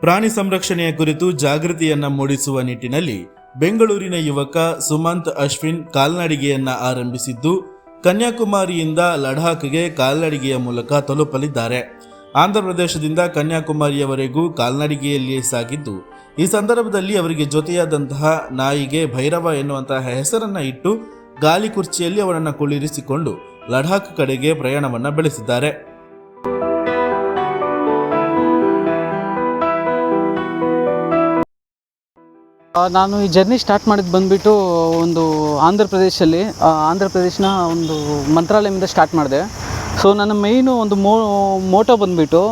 ಪ್ರಾಣಿ ಸಂರಕ್ಷಣೆಯ ಕುರಿತು ಜಾಗೃತಿಯನ್ನ ಮೂಡಿಸುವ ನಿಟ್ಟಿನಲ್ಲಿ ಬೆಂಗಳೂರಿನ ಯುವಕ ಸುಮಂತ್ ಅಶ್ವಿನ್ ಕಾಲ್ನಡಿಗೆಯನ್ನ ಆರಂಭಿಸಿದ್ದು, ಕನ್ಯಾಕುಮಾರಿಯಿಂದ ಲಡಾಖ್ಗೆ ಕಾಲ್ನಡಿಗೆಯ ಮೂಲಕ ತಲುಪಲಿದ್ದಾರೆ. ಆಂಧ್ರಪ್ರದೇಶದಿಂದ ಕನ್ಯಾಕುಮಾರಿಯವರೆಗೂ ಕಾಲ್ನಡಿಗೆಯಲ್ಲಿಯೇ ಸಾಗಿದ್ದು, ಈ ಸಂದರ್ಭದಲ್ಲಿ ಅವರಿಗೆ ಜೊತೆಯಾದಂತಹ ನಾಯಿಗೆ ಭೈರವ ಎನ್ನುವಂತಹ ಹೆಸರನ್ನ ಇಟ್ಟು, ಗಾಲಿ ಕುರ್ಚಿಯಲ್ಲಿ ಅವರನ್ನು ಕುಳ್ಳಿರಿಸಿಕೊಂಡು ಲಡಾಖ್ ಕಡೆಗೆ ಪ್ರಯಾಣವನ್ನ ಬೆಳೆಸಿದ್ದಾರೆ. ನಾನು ಈ ಜರ್ನಿ ಸ್ಟಾರ್ಟ್ ಮಾಡಿದ್ದು ಬಂದುಬಿಟ್ಟು ಒಂದು ಆಂಧ್ರ ಪ್ರದೇಶಲ್ಲಿ ಆಂಧ್ರ ಪ್ರದೇಶನ ಒಂದು ಮಂತ್ರಾಲಯದಿಂದ ಸ್ಟಾರ್ಟ್ ಮಾಡಿದೆ. ಸೊ ನನ್ನ ಮೈನು ಒಂದು ಮೋ ಮೋಟೋ ಬಂದುಬಿಟ್ಟು,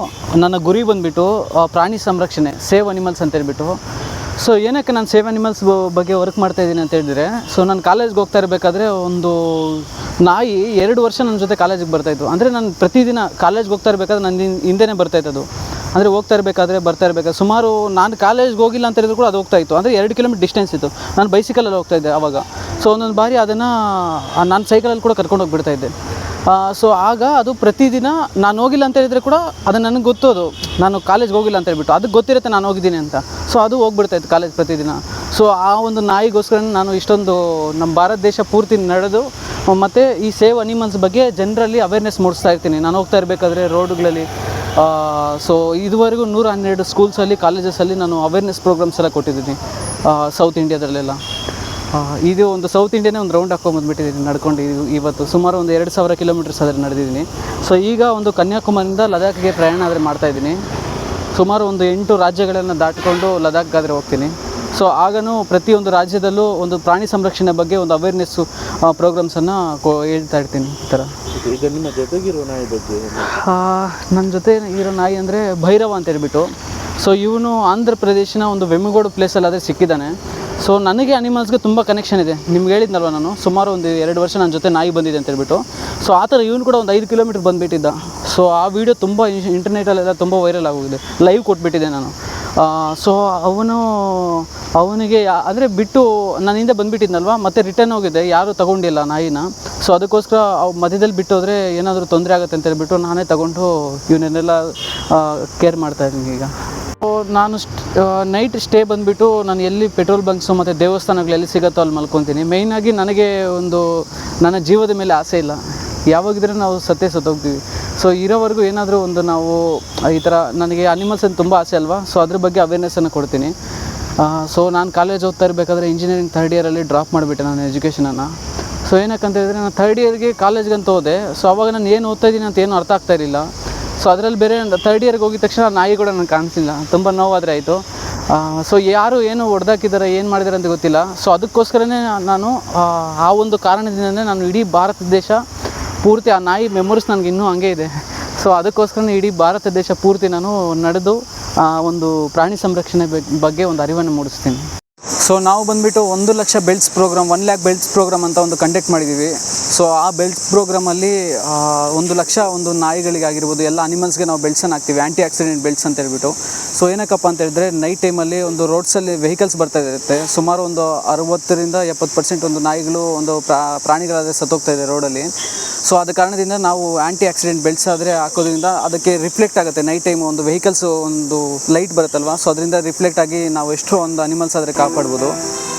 ನನ್ನ ಗುರಿ ಬಂದುಬಿಟ್ಟು ಪ್ರಾಣಿ ಸಂರಕ್ಷಣೆ, ಸೇವ್ ಅನಿಮಲ್ಸ್ ಅಂತ ಹೇಳ್ಬಿಟ್ಟು. ಸೊ ಏನಕ್ಕೆ ನಾನು ಸೇವ್ ಅನಿಮಲ್ಸ್ ಬಗ್ಗೆ ವರ್ಕ್ ಮಾಡ್ತಾ ಇದ್ದೀನಿ ಅಂತ ಹೇಳಿದ್ರೆ ಸೊ ನಾನು ಕಾಲೇಜ್ಗೆ ಹೋಗ್ತಾ ಇರಬೇಕಾದ್ರೆ ಒಂದು ನಾಯಿ ಎರಡು ವರ್ಷ ನನ್ನ ಜೊತೆ ಕಾಲೇಜಿಗೆ ಬರ್ತಾಯಿತ್ತು ಅಂದರೆ ನಾನು ಪ್ರತಿದಿನ ಕಾಲೇಜ್ಗೆ ಹೋಗ್ತಾ ಇರಬೇಕಾದ್ರೆ ನನ್ನ ಹಿಂದೆನೇ ಬರ್ತಾಯಿತ್ತು ಅದು ಅಂದರೆ ಹೋಗ್ತಾ ಇರಬೇಕಾದ್ರೆ ಬರ್ತಾ ಇರಬೇಕಾದ್ರೆ ಸುಮಾರು ನಾನು ಕಾಲೇಜ್ಗೆ ಹೋಗಿಲ್ಲ ಅಂತ ಹೇಳಿದ್ರು ಕೂಡ ಅದು ಹೋಗ್ತಾ ಇತ್ತು. ಅಂದರೆ ಎರಡು ಕಿಲೋಮೀಟರ್ ಡಿಸ್ಟೆನ್ಸ್ ಇತ್ತು. ನಾನು ಬೈಸಿಕಲಲ್ಲಿ ಹೋಗ್ತಾ ಇದ್ದೆ ಆವಾಗ ಸೊ ಒಂದೊಂದು ಬಾರಿ ಅದನ್ನು ನಾನು ಸೈಕಲಲ್ಲಿ ಕೂಡ ಕರ್ಕೊಂಡು ಹೋಗಿಬಿಡ್ತಾ ಇದ್ದೆ. ಸೊ ಆಗ ಅದು ಪ್ರತಿದಿನ ನಾನು ಹೋಗಿಲ್ಲ ಅಂತ ಹೇಳಿದರೆ ಕೂಡ ಅದು ನನಗೆ ಗೊತ್ತು ಅದು ನಾನು ಕಾಲೇಜ್ಗೆ ಹೋಗಿಲ್ಲ ಅಂತ ಹೇಳ್ಬಿಟ್ಟು. ಅದಕ್ಕೆ ಗೊತ್ತಿರುತ್ತೆ ನಾನು ಹೋಗಿದ್ದೀನಿ ಅಂತ. ಸೊ ಅದು ಹೋಗ್ಬಿಡ್ತಾ ಇತ್ತು ಕಾಲೇಜ್ ಪ್ರತಿದಿನ. ಸೊ ಆ ಒಂದು ನಾಯಿಗೋಸ್ಕರ ನಾನು ಇಷ್ಟೊಂದು ನಮ್ಮ ಭಾರತ ದೇಶ ಪೂರ್ತಿ ನಡೆದು, ಮತ್ತು ಈ ಸೇವ್ ಅನಿಮಲ್ಸ್ ಬಗ್ಗೆ ಜನರಲ್ಲಿ ಅವೇರ್ನೆಸ್ ಮೂಡಿಸ್ತಾ ಇರ್ತೀನಿ. ನಾನು ಹೋಗ್ತಾ ಇರಬೇಕಾದ್ರೆ ರೋಡ್ಗಳಲ್ಲಿ ಸೊ ಇದುವರೆಗೂ ನೂರ ಹನ್ನೆರಡು ಸ್ಕೂಲ್ಸಲ್ಲಿ ಕಾಲೇಜಸಲ್ಲಿ ನಾನು ಅವೇರ್ನೆಸ್ ಪ್ರೋಗ್ರಾಮ್ಸ್ ಎಲ್ಲ ಕೊಟ್ಟಿದ್ದೀನಿ ಸೌತ್ ಇಂಡಿಯಾದಲ್ಲೆಲ್ಲ ಇದು ಒಂದು ಸೌತ್ ಇಂಡಿಯಾನೇ ಒಂದು ರೌಂಡ್ ಹಾಕೊಂಬಂದ್ಬಿಟ್ಟಿದ್ದೀನಿ ನಡ್ಕೊಂಡು ಇವ್- ಇವತ್ತು. ಸುಮಾರು ಒಂದು ಎರಡು ಸಾವಿರ ಕಿಲೋಮೀಟರ್ಸ್ ಆದರೆ ನಡೆದಿದ್ದೀನಿ. ಸೊ ಈಗ ಒಂದು ಕನ್ಯಾಕುಮಾರಿಯಿಂದ ಲದಾಖ್ಗೆ ಪ್ರಯಾಣ ಆದರೆ ಮಾಡ್ತಾಯಿದ್ದೀನಿ ಸುಮಾರು ಒಂದು ಎಂಟು ರಾಜ್ಯಗಳನ್ನು ದಾಟಿಕೊಂಡು ಲದಾಖ್ಗಾದರೆ ಹೋಗ್ತೀನಿ. ಸೊ ಆಗನೂ ಪ್ರತಿಯೊಂದು ರಾಜ್ಯದಲ್ಲೂ ಒಂದು ಪ್ರಾಣಿ ಸಂರಕ್ಷಣೆ ಬಗ್ಗೆ ಒಂದು ಅವೇರ್ನೆಸ್ಸು ಪ್ರೋಗ್ರಾಮ್ಸನ್ನು ಕೋ ಹೇಳ್ತಾ ಇರ್ತೀನಿ ಈ ಥರ. ಈಗ ನಿಮ್ಮ ಜೊತೆಗಿರೋ ನಾಯಿ ಬಗ್ಗೆ ನನ್ನ ಜೊತೆ ಇರೋ ನಾಯಿ ಅಂದರೆ ಭೈರವ ಅಂತ ಹೇಳ್ಬಿಟ್ಟು. ಸೊ ಇವನು ಆಂಧ್ರ ಪ್ರದೇಶನ ಒಂದು ವೆಮ್ಮಗೋಡು ಪ್ಲೇಸಲ್ಲಿ ಆದ್ರೆ ಸಿಕ್ಕಿದ್ದಾನೆ. ಸೊ ನನಗೆ ಅನಿಮಲ್ಸ್ಗೆ ತುಂಬ ಕನೆಕ್ಷನ್ ಇದೆ. ನಿಮ್ಗೆ ಹೇಳಿದ್ನಲ್ವ ನಾನು? ಸುಮಾರು ಒಂದು ಎರಡು ವರ್ಷ ನನ್ನ ಜೊತೆ ನಾಯಿ ಬಂದಿದೆ ಅಂತ ಹೇಳ್ಬಿಟ್ಟು. ಸೊ ಆ ಥರ ಇವನು ಕೂಡ ಒಂದು ಐದು ಕಿಲೋಮೀಟ್ರ್ ಬಂದುಬಿಟ್ಟಿದ್ದ. ಸೊ ಆ ವಿಡಿಯೋ ತುಂಬ ಇಂಟರ್ನೆಟಲ್ಲೆಲ್ಲ ತುಂಬ ವೈರಲ್ ಆಗೋಗಿದೆ. ಲೈವ್ ಕೊಟ್ಬಿಟ್ಟಿದ್ದೆ ನಾನು. ಸೊ ಅವನು, ಅವನಿಗೆ ಅಂದರೆ ಬಿಟ್ಟು ನಾನು ಹಿಂದೆ ಬಂದುಬಿಟ್ಟಿದ್ನಲ್ವ? ಮತ್ತೆ ರಿಟರ್ನ್ ಹೋಗಿದ್ದೆ ಯಾರೂ ತಗೊಂಡಿಲ್ಲ ನಾಯಿನ. ಸೊ ಅದಕ್ಕೋಸ್ಕರ ಅವು ಮಧ್ಯದಲ್ಲಿ ಬಿಟ್ಟೋದ್ರೆ ಏನಾದರೂ ತೊಂದರೆ ಆಗುತ್ತೆ ಅಂತ ಹೇಳಿಬಿಟ್ಟು ನಾನೇ ತಗೊಂಡು ಇವನ್ನೆಲ್ಲ ಕೇರ್ ಮಾಡ್ತಾ ಇದ್ದೀನಿ ಈಗ. ನಾನು ನೈಟ್ ಸ್ಟೇ ಬಂದುಬಿಟ್ಟು ನಾನು ಎಲ್ಲಿ ಪೆಟ್ರೋಲ್ ಬಂಕ್ಸು ಮತ್ತು ದೇವಸ್ಥಾನಗಳು ಎಲ್ಲಿ ಸಿಗುತ್ತೋ ಅಲ್ಲಿ ಮಲ್ಕೊತೀನಿ. ಮೇಯ್ನಾಗಿ ನನಗೆ ಒಂದು, ನನ್ನ ಜೀವದ ಮೇಲೆ ಆಸೆ ಇಲ್ಲ. ಯಾವಾಗಿದ್ರೆ ನಾವು ಸತ್ತೇ ಸತ್ತೋಗ್ತೀವಿ. ಸೊ ಇರೋವರೆಗೂ ಏನಾದರೂ ಒಂದು ನಾವು ಈ ಥರ ನನಗೆ ಅನಿಮಲ್ಸ್ ಅಂತ ತುಂಬ ಆಸೆ ಅಲ್ವಾ? ಸೊ ಅದ್ರ ಬಗ್ಗೆ ಅವೇರ್ನೆಸ್ಸನ್ನು ಕೊಡ್ತೀನಿ. ಸೊ ನಾನು ಕಾಲೇಜ್ ಓದ್ತಾ ಇರಬೇಕಾದ್ರೆ ಇಂಜಿನಿಯರಿಂಗ್ ಥರ್ಡ್ ಇಯರಲ್ಲಿ ಡ್ರಾಪ್ ಮಾಡಿಬಿಟ್ಟೆ ನಾನು ಎಜುಕೇಷನನ್ನು ಸೊ ಏನಕ್ಕಂತ ಹೇಳಿದ್ರೆ ನಾನು ಥರ್ಡ್ ಇಯರ್ಗೆ ಕಾಲೇಜ್ಗೆ ಅಂತ ಹೋದೆ. ಸೊ ಅವಾಗ ನಾನು ಏನು ಓದ್ತಾ ಇದ್ದೀನಿ ಅಂತ ಏನು ಅರ್ಥ ಆಗ್ತಾ ಇರಲಿಲ್ಲ. ಸೊ ಅದರಲ್ಲಿ ಬೇರೆ ಥರ್ಡ್ ಇಯರ್ಗೆ ಹೋಗಿದ ತಕ್ಷಣ ನಾಯಿ ಕೂಡ ನನಗೆ ಕಾಣಿಸಿಲ್ಲ. ತುಂಬ ನೋವಾದರೆ ಆಯಿತು. ಸೊ ಯಾರು ಏನು ಹೊಡೆದಾಕಿದ್ದಾರೆ ಏನು ಮಾಡಿದ್ದಾರೆ ಅಂತ ಗೊತ್ತಿಲ್ಲ. ಸೊ ಅದಕ್ಕೋಸ್ಕರನೇ ನಾನು ಆ, ಆ ಒಂದು ಕಾರಣದಿಂದಲೇ ನಾನು ಇಡೀ ಭಾರತ ದೇಶ ಪೂರ್ತಿ ಆ ನಾಯಿ ಮೆಮೊರೀಸ್ ನನಗೆ ಇನ್ನೂ ಹಂಗೆ ಇದೆ. ಸೊ ಅದಕ್ಕೋಸ್ಕರ ಇಡೀ ಭಾರತ ದೇಶ ಪೂರ್ತಿ ನಾನು ನಡೆದು ಆ, ಒಂದು ಪ್ರಾಣಿ ಸಂರಕ್ಷಣೆ ಬಗ್- ಬಗ್ಗೆ ಒಂದು ಅರಿವನ್ನು ಮೂಡಿಸ್ತೀನಿ. ಸೊ ನಾವು ಬಂದುಬಿಟ್ಟು ಒಂದು lakh belts programme one lakh belts programme ಅಂತ ಒಂದು ಕಂಡಕ್ಟ್ ಮಾಡಿದ್ದೀವಿ ಸೊ ಆ ಬೆಲ್ಟ್ಸ್ ಪ್ರೋಗ್ರಾಮಲ್ಲಿ ಒಂದು ಲಕ್ಷ ಒಂದು ನಾಯಿಗಳಿಗಾಗಿರ್ಬೋದು, ಎಲ್ಲ ಅನಿಮಲ್ಸ್ಗೆ ನಾವು ಬೆಲ್ಟ್ಸನ್ನು ಹಾಕ್ತೀವಿ ಆ್ಯಂಟಿ ಆಕ್ಸಿಡೆಂಟ್ ಬೆಲ್ಟ್ಸ್ ಅಂತ ಹೇಳ್ಬಿಟ್ಟು. ಸೊ ಏನಕ್ಕಪ್ಪ ಅಂತ ಹೇಳಿದ್ರೆ ನೈಟ್ ಟೈಮಲ್ಲಿ ಒಂದು ರೋಡ್ಸಲ್ಲಿ ವೆಹಿಕಲ್ಸ್ ಬರ್ತಾ ಇರುತ್ತೆ. ಸುಮಾರು ಒಂದು ಅರವತ್ತರಿಂದ ಎಪ್ಪತ್ತು ಪರ್ಸೆಂಟ್ ಒಂದು ನಾಯಿಗಳು, ಒಂದು ಪ್ರಾ, ಪ್ರಾಣಿಗಳಾದರೆ ಸತ್ತೋಗ್ತಾ ಇದೆ ರೋಡಲ್ಲಿ ಸೊ ಆದ ಕಾರಣದಿಂದ ನಾವು ಆ್ಯಂಟಿ ಆಕ್ಸಿಡೆಂಟ್ ಬೆಲ್ಟ್ಸ್ ಆದರೆ ಹಾಕೋದ್ರಿಂದ ಅದಕ್ಕೆ ರಿಫ್ಲೆಕ್ಟ್ ಆಗುತ್ತೆ. ನೈಟ್ ಟೈಮ್ ಒಂದು ವೆಹಿಕಲ್ಸ್ ಒಂದು ಲೈಟ್ ಬರುತ್ತಲ್ವ? ಸೊ ಅದರಿಂದ ರಿಫ್ಲೆಕ್ಟ್ ಆಗಿ ನಾವು ಎಷ್ಟೋ ಒಂದು ಅನಿಮಲ್ಸ್ ಆದರೆ ಕಾಪಾಡ್ಬೋದು. ಸಿಗ್ಬೋದು